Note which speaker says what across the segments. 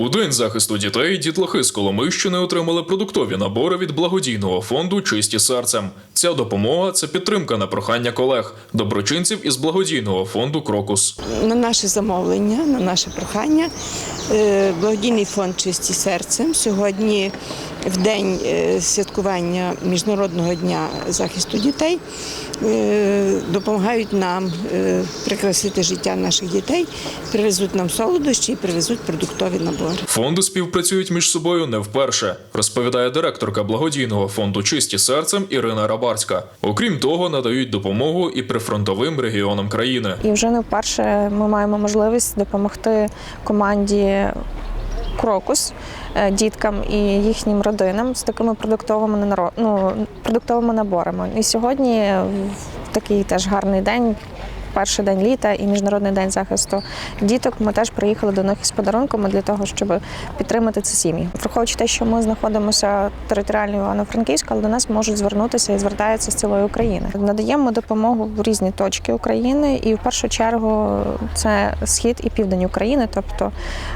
Speaker 1: У день захисту дітей дітлахи з Коломийщини отримали продуктові набори від благодійного фонду Чисті серцем. Ця допомога це підтримка на прохання колег, доброчинців із благодійного фонду Крокус.
Speaker 2: на наше замовлення, на наше прохання. е, Благодійний фонд Чисті серцем сьогодні в день е, святкування Міжнародного дня захисту дітей е, допомагають нам прикрасити життя наших дітей, привезуть нам солодощі і привезуть продуктові набори.
Speaker 1: Фонди співпрацюють між собою не вперше, розповідає директорка благодійного фонду Чисті серцем Ірина Рабарська. Окрім того, надають допомогу і прифронтовим регіонам країни.
Speaker 3: І вже не вперше ми маємо можливість допомогти команді Крокус е, діткам і їхнім родинам з такими продуктовими ну, продуктовими наборами. І сьогодні в такий теж гарний день. Перший день літа і міжнародний день захисту діток. Ми теж приїхали до них із подарунками для того, щоб підтримати ці сім'ї. Враховуючи те, що ми знаходимося територіально в Івано-Франківську, але до нас можуть звернутися і звертаються з цілої України. Надаємо допомогу в різні точки України, і в першу чергу це схід і південь України, тобто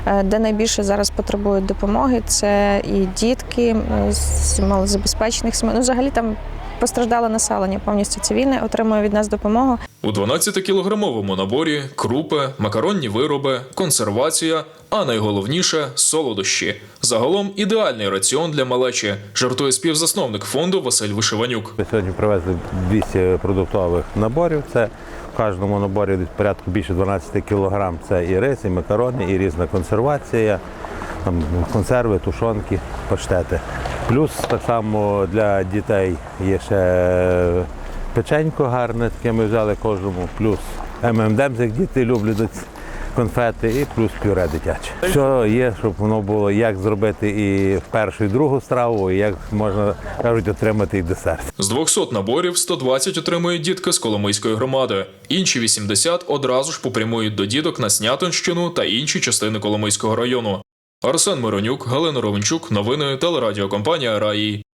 Speaker 3: е, де найбільше зараз потребують допомоги, це і дітки з малозабезпечених сімей. Ну, взагалі там постраждале населення повністю цивільне отримує від нас допомогу.
Speaker 1: У 12-кілограмовому наборі крупи, макаронні вироби, консервація, а найголовніше солодощі. Загалом ідеальний раціон для малечі, жартує співзасновник фонду Василь Вишиванюк.
Speaker 4: Ми сьогодні привезли 200 продуктових наборів. Це в кожному наборі порядку більше 12 кілограм. Це і рис, і макарони, і різна консервація, там, консерви, тушонки, паштети. Плюс так само для дітей є ще печенько гарне, таке ми взяли кожному, плюс ММДМ, як діти люблять конфети, і плюс пюре дитяче. Що є, щоб воно було як зробити і першу, і другу страву, і як можна кажуть, отримати і десерт.
Speaker 1: З 200 наборів 120 отримують дітки з Коломийської громади. Інші 80 одразу ж попрямують до діток на Снятинщину та інші частини Коломийського району. Арсен Миронюк, Галина Ровенчук, новини телерадіокомпанія Раї.